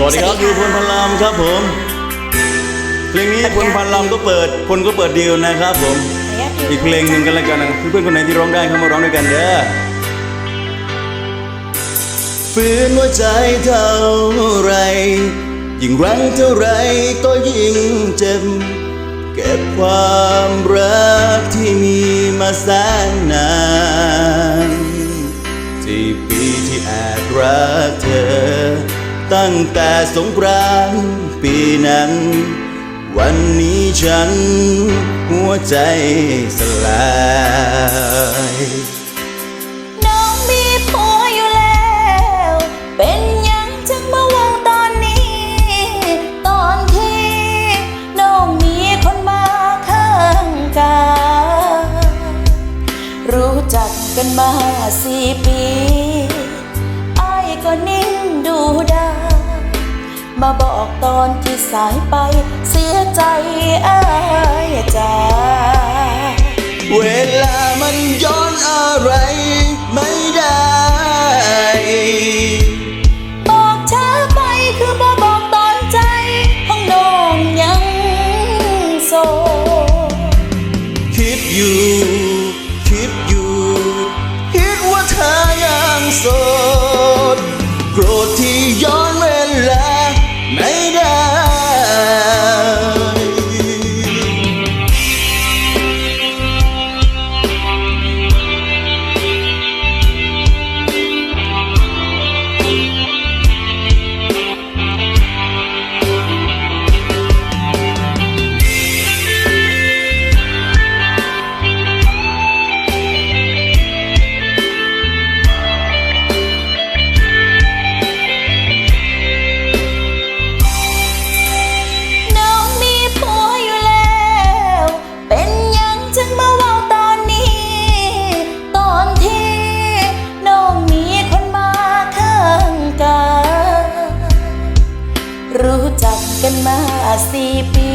สวัสดีครับอยู่พลพันลามครับผมเพลงนี้พลพันลามก็เปิดพลก็เปิดเดียวนะครับผม อีกเพลงหนึ่งกันแล้วกันนะเพื่อนๆคนไหนที่ร้องได้เข้ามาร้องด้วยกันเด้อฝืนหัวใจเท่าไร ยิ่งรังเท่าไรก็ยิ่งเจ็บ เก็บความรักที่มีมาแสนนานสี่ปีที่แอบรักเธอ ตั้งแต่สงกรานต์ปีนั้น วันนี้ฉันหัวใจสลายน้องมีผัวอยู่แล้ว เป็นยังจึงมาวางตอนนี้ ตอนที่น้องมีคนมาข้างกายรู้จักกันมาสี่ปี ก็นิ่งดูได้มาบอกตอนที่สายไปเสียใจอ้ายจ้าเวลามันย้อนอะไรไม่ได้บอกช้าไปคือบ่บอกตอนใจของน้องยังโสดคิดอยู่ มาสี่ปี